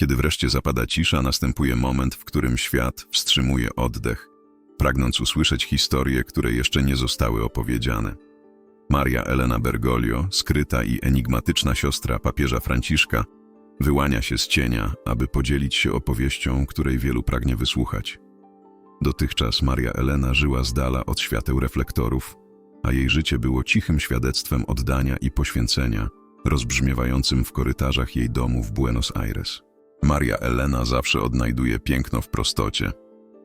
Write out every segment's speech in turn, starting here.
Kiedy wreszcie zapada cisza, następuje moment, w którym świat wstrzymuje oddech, pragnąc usłyszeć historie, które jeszcze nie zostały opowiedziane. Maria Elena Bergoglio, skryta i enigmatyczna siostra papieża Franciszka, wyłania się z cienia, aby podzielić się opowieścią, której wielu pragnie wysłuchać. Dotychczas Maria Elena żyła z dala od świateł reflektorów, a jej życie było cichym świadectwem oddania i poświęcenia, rozbrzmiewającym w korytarzach jej domu w Buenos Aires. Maria Elena zawsze odnajduje piękno w prostocie.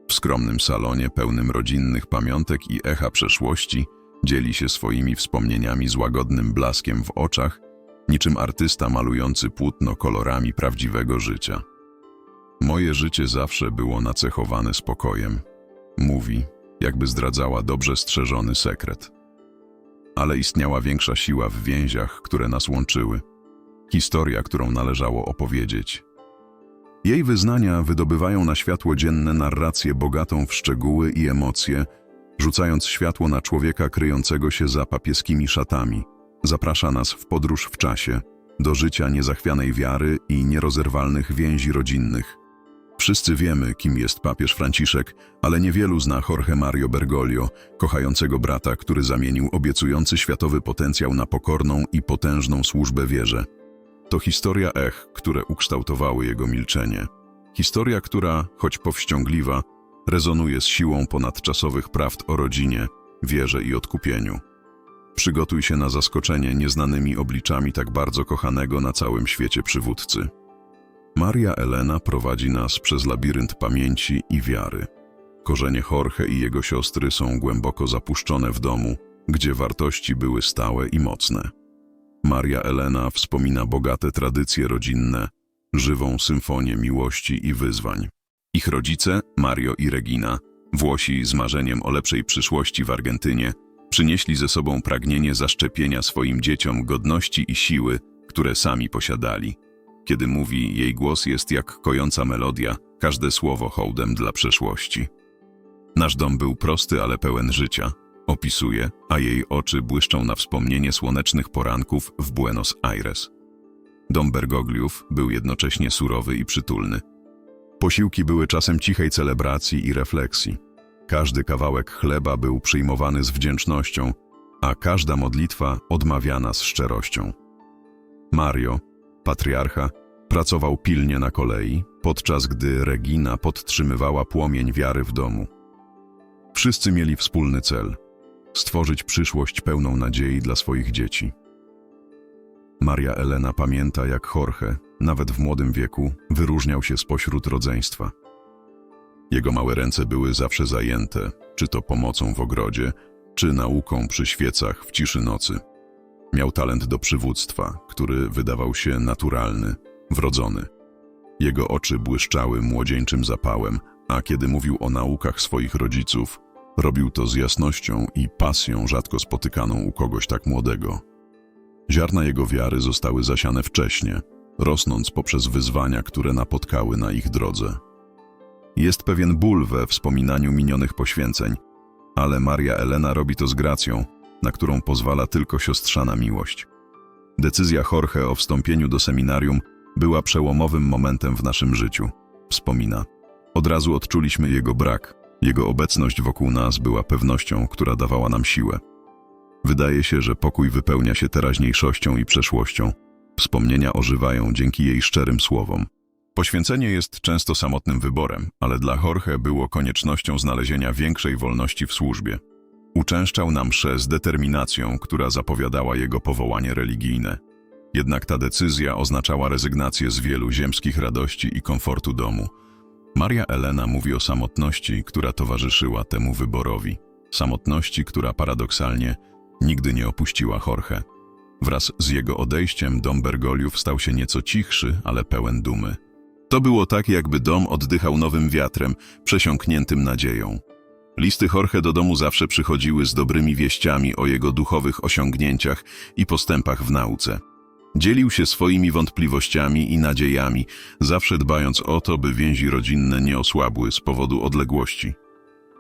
W skromnym salonie pełnym rodzinnych pamiątek i echa przeszłości dzieli się swoimi wspomnieniami z łagodnym blaskiem w oczach, niczym artysta malujący płótno kolorami prawdziwego życia. Moje życie zawsze było nacechowane spokojem, mówi, jakby zdradzała dobrze strzeżony sekret. Ale istniała większa siła w więziach, które nas łączyły. Historia, którą należało opowiedzieć. Jej wyznania wydobywają na światło dzienne narrację bogatą w szczegóły i emocje, rzucając światło na człowieka kryjącego się za papieskimi szatami. Zaprasza nas w podróż w czasie, do życia niezachwianej wiary i nierozerwalnych więzi rodzinnych. Wszyscy wiemy, kim jest papież Franciszek, ale niewielu zna Jorge Mario Bergoglio, kochającego brata, który zamienił obiecujący światowy potencjał na pokorną i potężną służbę wierze. To historia ech, które ukształtowały jego milczenie. Historia, która, choć powściągliwa, rezonuje z siłą ponadczasowych prawd o rodzinie, wierze i odkupieniu. Przygotuj się na zaskoczenie nieznanymi obliczami tak bardzo kochanego na całym świecie przywódcy. Maria Elena prowadzi nas przez labirynt pamięci i wiary. Korzenie Jorge i jego siostry są głęboko zapuszczone w domu, gdzie wartości były stałe i mocne. Maria Elena wspomina bogate tradycje rodzinne, żywą symfonię miłości i wyzwań. Ich rodzice, Mario i Regina, Włosi z marzeniem o lepszej przyszłości w Argentynie, przynieśli ze sobą pragnienie zaszczepienia swoim dzieciom godności i siły, które sami posiadali. Kiedy mówi, jej głos jest jak kojąca melodia, każde słowo hołdem dla przeszłości. Nasz dom był prosty, ale pełen życia, opisuje, a jej oczy błyszczą na wspomnienie słonecznych poranków w Buenos Aires. Dom Bergogliów był jednocześnie surowy i przytulny. Posiłki były czasem cichej celebracji i refleksji. Każdy kawałek chleba był przyjmowany z wdzięcznością, a każda modlitwa odmawiana z szczerością. Mario, patriarcha, pracował pilnie na kolei, podczas gdy Regina podtrzymywała płomień wiary w domu. Wszyscy mieli wspólny cel stworzyć przyszłość pełną nadziei dla swoich dzieci. Maria Elena pamięta, jak Jorge, nawet w młodym wieku, wyróżniał się spośród rodzeństwa. Jego małe ręce były zawsze zajęte, czy to pomocą w ogrodzie, czy nauką przy świecach w ciszy nocy. Miał talent do przywództwa, który wydawał się naturalny, wrodzony. Jego oczy błyszczały młodzieńczym zapałem, a kiedy mówił o naukach swoich rodziców, robił to z jasnością i pasją rzadko spotykaną u kogoś tak młodego. Ziarna jego wiary zostały zasiane wcześnie, rosnąc poprzez wyzwania, które napotkały na ich drodze. Jest pewien ból we wspominaniu minionych poświęceń, ale Maria Elena robi to z gracją, na którą pozwala tylko siostrzana miłość. Decyzja Jorge o wstąpieniu do seminarium była przełomowym momentem w naszym życiu, wspomina. Od razu odczuliśmy jego brak. Jego obecność wokół nas była pewnością, która dawała nam siłę. Wydaje się, że pokój wypełnia się teraźniejszością i przeszłością. Wspomnienia ożywają dzięki jej szczerym słowom. Poświęcenie jest często samotnym wyborem, ale dla Jorge było koniecznością znalezienia większej wolności w służbie. Uczęszczał na msze z determinacją, która zapowiadała jego powołanie religijne. Jednak ta decyzja oznaczała rezygnację z wielu ziemskich radości i komfortu domu. Maria Elena mówi o samotności, która towarzyszyła temu wyborowi. Samotności, która paradoksalnie nigdy nie opuściła Jorge. Wraz z jego odejściem dom Bergoliów stał się nieco cichszy, ale pełen dumy. To było tak, jakby dom oddychał nowym wiatrem, przesiąkniętym nadzieją. Listy Jorge do domu zawsze przychodziły z dobrymi wieściami o jego duchowych osiągnięciach i postępach w nauce. Dzielił się swoimi wątpliwościami i nadziejami, zawsze dbając o to, by więzi rodzinne nie osłabły z powodu odległości.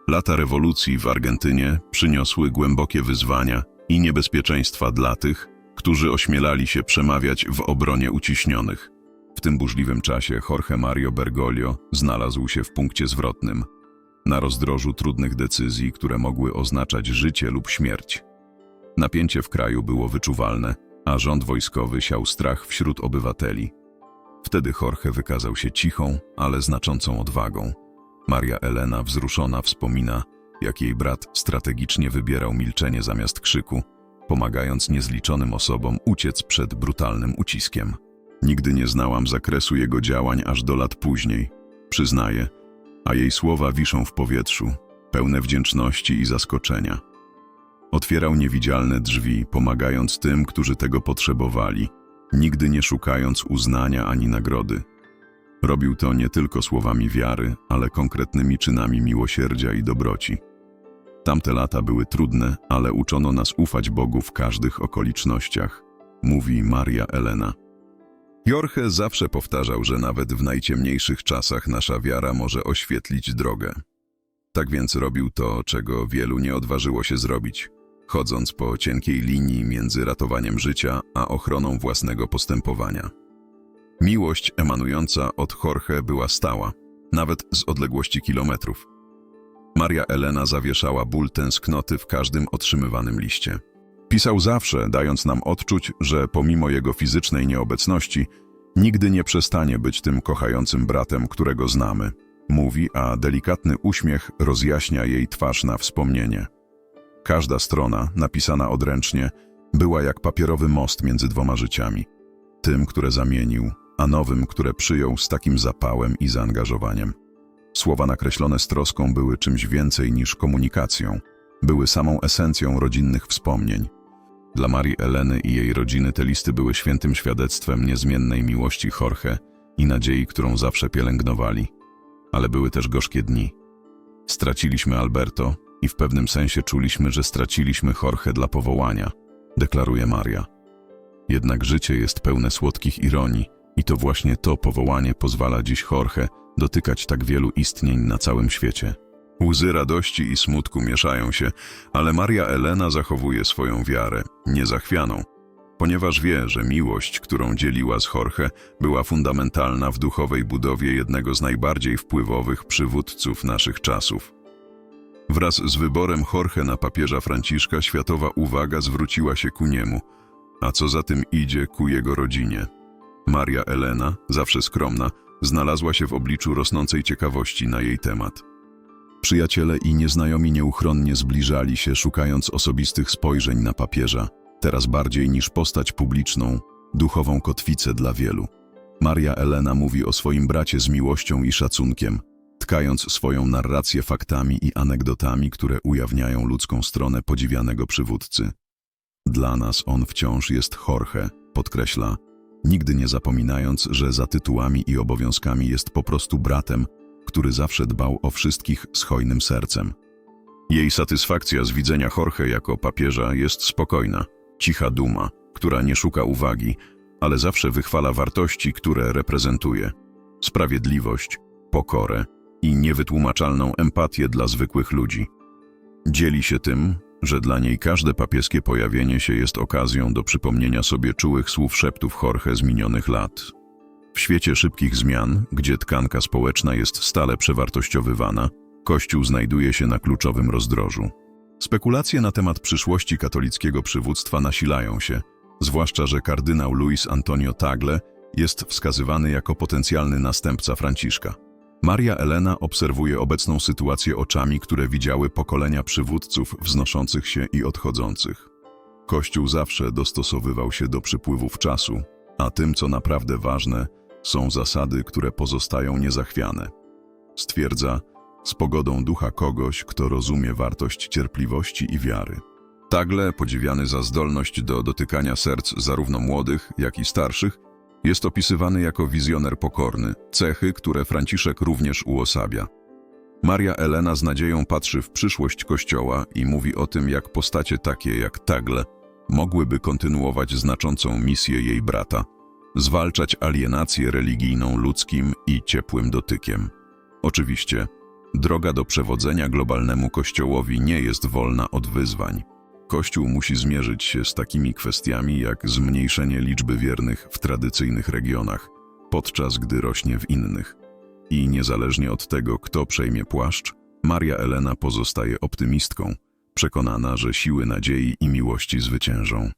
Lata rewolucji w Argentynie przyniosły głębokie wyzwania i niebezpieczeństwa dla tych, którzy ośmielali się przemawiać w obronie uciśnionych. W tym burzliwym czasie Jorge Mario Bergoglio znalazł się w punkcie zwrotnym, na rozdrożu trudnych decyzji, które mogły oznaczać życie lub śmierć. Napięcie w kraju było wyczuwalne, a rząd wojskowy siał strach wśród obywateli. Wtedy Jorge wykazał się cichą, ale znaczącą odwagą. Maria Elena wzruszona wspomina, jak jej brat strategicznie wybierał milczenie zamiast krzyku, pomagając niezliczonym osobom uciec przed brutalnym uciskiem. Nigdy nie znałam zakresu jego działań aż do lat później, przyznaje, a jej słowa wiszą w powietrzu, pełne wdzięczności i zaskoczenia. Otwierał niewidzialne drzwi, pomagając tym, którzy tego potrzebowali, nigdy nie szukając uznania ani nagrody. Robił to nie tylko słowami wiary, ale konkretnymi czynami miłosierdzia i dobroci. Tamte lata były trudne, ale uczono nas ufać Bogu w każdych okolicznościach, mówi Maria Elena. Jorge zawsze powtarzał, że nawet w najciemniejszych czasach nasza wiara może oświetlić drogę. Tak więc robił to, czego wielu nie odważyło się zrobić, chodząc po cienkiej linii między ratowaniem życia a ochroną własnego postępowania. Miłość emanująca od Jorge była stała, nawet z odległości kilometrów. Maria Elena zawieszała ból tęsknoty w każdym otrzymywanym liście. Pisał zawsze, dając nam odczuć, że pomimo jego fizycznej nieobecności, nigdy nie przestanie być tym kochającym bratem, którego znamy. Mówi, a delikatny uśmiech rozjaśnia jej twarz na wspomnienie. Każda strona, napisana odręcznie, była jak papierowy most między dwoma życiami. Tym, które zamienił, a nowym, które przyjął z takim zapałem i zaangażowaniem. Słowa nakreślone z troską były czymś więcej niż komunikacją. Były samą esencją rodzinnych wspomnień. Dla Marii Eleny i jej rodziny te listy były świętym świadectwem niezmiennej miłości Jorge i nadziei, którą zawsze pielęgnowali. Ale były też gorzkie dni. Straciliśmy Alberto i w pewnym sensie czuliśmy, że straciliśmy Jorge dla powołania, deklaruje Maria. Jednak życie jest pełne słodkich ironii i to właśnie to powołanie pozwala dziś Jorge dotykać tak wielu istnień na całym świecie. Łzy radości i smutku mieszają się, ale Maria Elena zachowuje swoją wiarę, niezachwianą, ponieważ wie, że miłość, którą dzieliła z Jorge, była fundamentalna w duchowej budowie jednego z najbardziej wpływowych przywódców naszych czasów. Wraz z wyborem Jorge na papieża Franciszka światowa uwaga zwróciła się ku niemu, a co za tym idzie ku jego rodzinie. Maria Elena, zawsze skromna, znalazła się w obliczu rosnącej ciekawości na jej temat. Przyjaciele i nieznajomi nieuchronnie zbliżali się, szukając osobistych spojrzeń na papieża, teraz bardziej niż postać publiczną, duchową kotwicę dla wielu. Maria Elena mówi o swoim bracie z miłością i szacunkiem, tkając swoją narrację faktami i anegdotami, które ujawniają ludzką stronę podziwianego przywódcy. Dla nas on wciąż jest Jorge, podkreśla, nigdy nie zapominając, że za tytułami i obowiązkami jest po prostu bratem, który zawsze dbał o wszystkich z hojnym sercem. Jej satysfakcja z widzenia Jorge jako papieża jest spokojna, cicha duma, która nie szuka uwagi, ale zawsze wychwala wartości, które reprezentuje. Sprawiedliwość, pokorę i niewytłumaczalną empatię dla zwykłych ludzi. Dzieli się tym, że dla niej każde papieskie pojawienie się jest okazją do przypomnienia sobie czułych słów szeptów Jorge z minionych lat. W świecie szybkich zmian, gdzie tkanka społeczna jest stale przewartościowywana, Kościół znajduje się na kluczowym rozdrożu. Spekulacje na temat przyszłości katolickiego przywództwa nasilają się, zwłaszcza, że kardynał Luis Antonio Tagle jest wskazywany jako potencjalny następca Franciszka. Maria Elena obserwuje obecną sytuację oczami, które widziały pokolenia przywódców wznoszących się i odchodzących. Kościół zawsze dostosowywał się do przypływów czasu, a tym, co naprawdę ważne, są zasady, które pozostają niezachwiane. Stwierdza, z pogodą ducha kogoś, kto rozumie wartość cierpliwości i wiary. Tagle, podziwiany za zdolność do dotykania serc zarówno młodych, jak i starszych, jest opisywany jako wizjoner pokorny, cechy, które Franciszek również uosabia. Maria Elena z nadzieją patrzy w przyszłość Kościoła i mówi o tym, jak postacie takie jak Tagle mogłyby kontynuować znaczącą misję jej brata, zwalczać alienację religijną ludzkim i ciepłym dotykiem. Oczywiście, droga do przewodzenia globalnemu Kościołowi nie jest wolna od wyzwań. Kościół musi zmierzyć się z takimi kwestiami jak zmniejszenie liczby wiernych w tradycyjnych regionach, podczas gdy rośnie w innych. I niezależnie od tego, kto przejmie płaszcz, Maria Elena pozostaje optymistką, przekonana, że siły nadziei i miłości zwyciężą.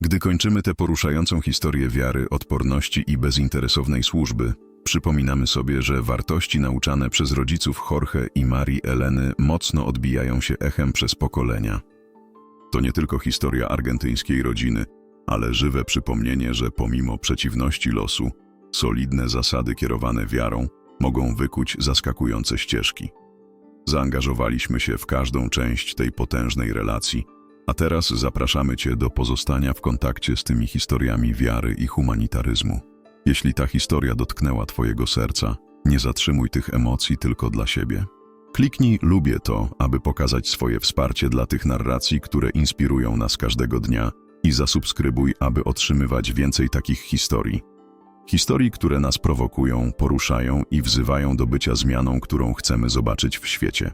Gdy kończymy tę poruszającą historię wiary, odporności i bezinteresownej służby, przypominamy sobie, że wartości nauczane przez rodziców Jorge i Marii Eleny mocno odbijają się echem przez pokolenia. To nie tylko historia argentyńskiej rodziny, ale żywe przypomnienie, że pomimo przeciwności losu, solidne zasady kierowane wiarą mogą wykuć zaskakujące ścieżki. Zaangażowaliśmy się w każdą część tej potężnej relacji, a teraz zapraszamy Cię do pozostania w kontakcie z tymi historiami wiary i humanitaryzmu. Jeśli ta historia dotknęła Twojego serca, nie zatrzymuj tych emocji tylko dla siebie. Kliknij lubię to, aby pokazać swoje wsparcie dla tych narracji, które inspirują nas każdego dnia i zasubskrybuj, aby otrzymywać więcej takich historii. Historii, które nas prowokują, poruszają i wzywają do bycia zmianą, którą chcemy zobaczyć w świecie.